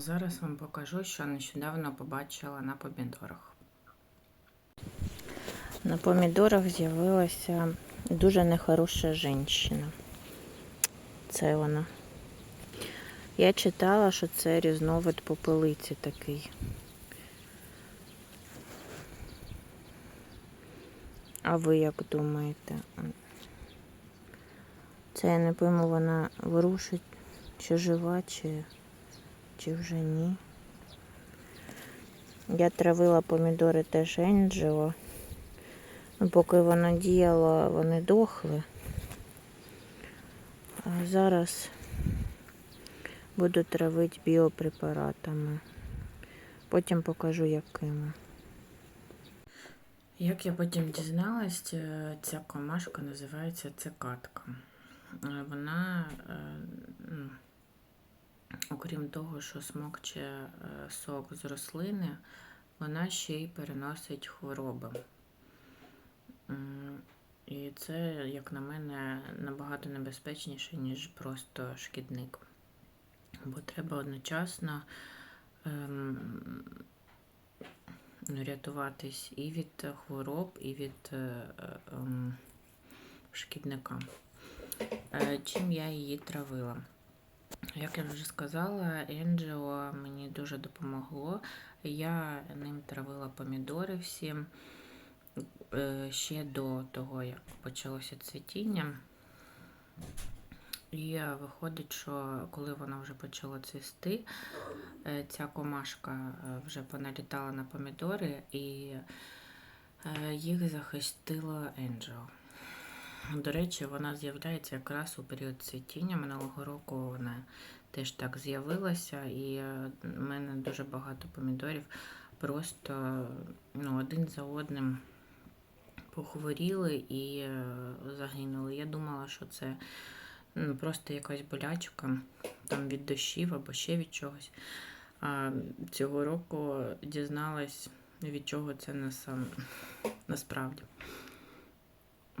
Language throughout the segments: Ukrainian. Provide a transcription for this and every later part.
Зараз вам покажу, що нещодавно побачила на помідорах. На помідорах з'явилася дуже нехороша жінка. Це вона. Я читала, що це різновид попелиці такий. А ви як думаєте? Це я не пойму, вона ворушить, чи жива, чи, чи вже ні. Я травила помідори теж енджело. Ну, Поки вона діяла, вони дохли. А зараз буду травити біопрепаратами. Потім покажу якими. Як я потім дізналась, е, ця комашка називається цикатка. Е, Вона, е, ну, окрім того, що смокче сок з рослини, вона ще й переносить хвороби. І це, як на мене, набагато небезпечніше, ніж просто шкідник. Бо треба одночасно ем, ну, рятуватись і від хвороб, і від е, ем, шкідника. Е, Чим я її травила? Як я вже сказала, Енджіо мені дуже допомогло. Я ним травила помідори всі е, ще до того, як почалося цвітіння. І виходить, що коли вона вже почала цвісти, е, ця комашка е, вже поналітала на помідори і їх захистила Енджел. До речі, вона з'являється якраз у період цвітіння. Минулого року вона теж так з'явилася, і е, в мене дуже багато помідорів просто ну, один за одним похворіли і е, загинули. Я думала, що це ну, просто якась болячка там від дощів або ще від чогось. А цього року дізналась, від чого це насправді.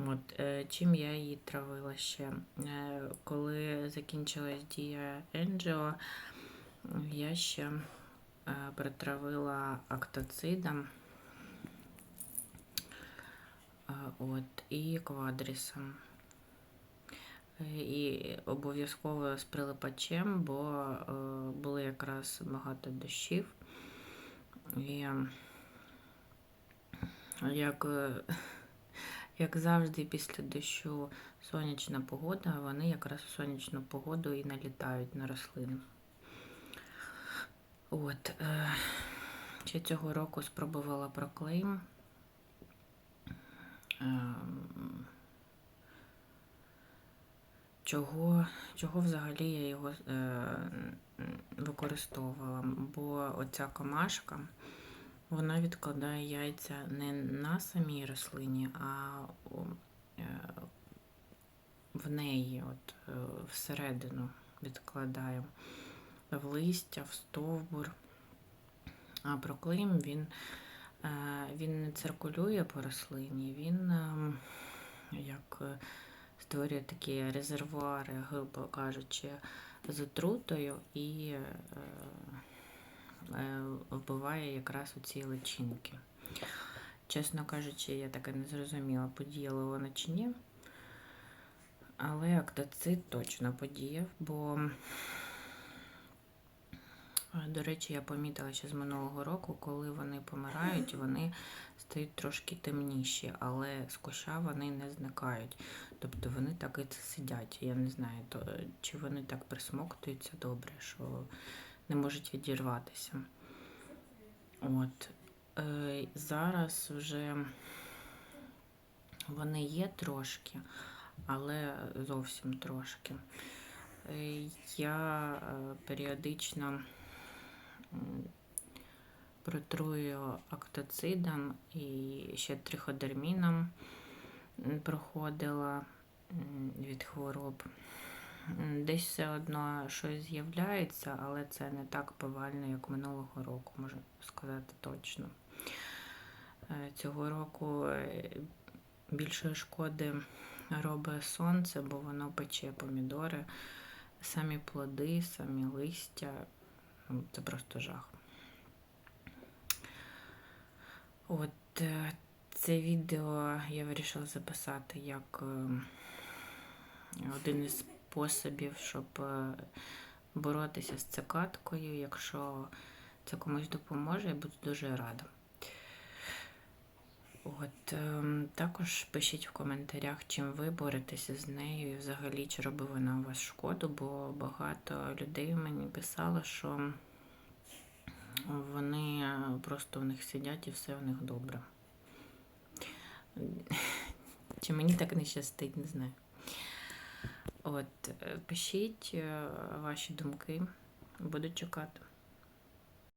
От, е, чим я її травила ще? Е, коли закінчилась дія Енджіо, я ще е, притравила актоцидом от, і квадрісом. І обов'язково з прилипачем, бо було якраз багато дощів. І як, як завжди, після дощу сонячна погода, вони якраз у сонячну погоду і налітають на рослини. От, е, ще цього року спробувала проклейм. Ем, чого, чого взагалі я його е, використовувала? Бо оця комашка, вона відкладає яйця не на самій рослині, а е, в неї, от, е, всередину відкладає в листя, в стовбур. А проклим він, е, він не циркулює по рослині, він як створює такі резервуари, грубо кажучи, з отрутою і вбиває якраз у ці личинки. Чесно кажучи, я так і не зрозуміла, подіяло воно чи ні. Але актоцит точно подіяв, бо, е, до речі, я помітила ще з минулого року, коли вони помирають, вони стають трошки темніші, але з куща вони не зникають. Тобто вони так і сидять. Я не знаю, то, чи вони так присмоктуються добре, що не можуть відірватися. От. Е, зараз вже вони є трошки, але зовсім трошки. Е, Я е, періодично протрую актоцидом і ще триходерміном проходила від хвороб. Десь все одно щось з'являється, але це не так повально, як минулого року, можу сказати точно. Е, Цього року е, більшої шкоди робить сонце, бо воно пече помідори, самі плоди, самі листя. Ну, Це просто жах. От е, це відео я вирішила записати як е, один із способів, щоб е, боротися з цикаткою. Якщо це комусь допоможе, я буду дуже рада. От ем, також пишіть в коментарях, чим ви боретеся з нею, і взагалі чи робить вона у вас шкоду, бо багато людей мені писало, що вони е, просто в них сидять і все в них добре. Чи мені так не щастить, не знаю. От, е, пишіть е, ваші думки, буду чекати.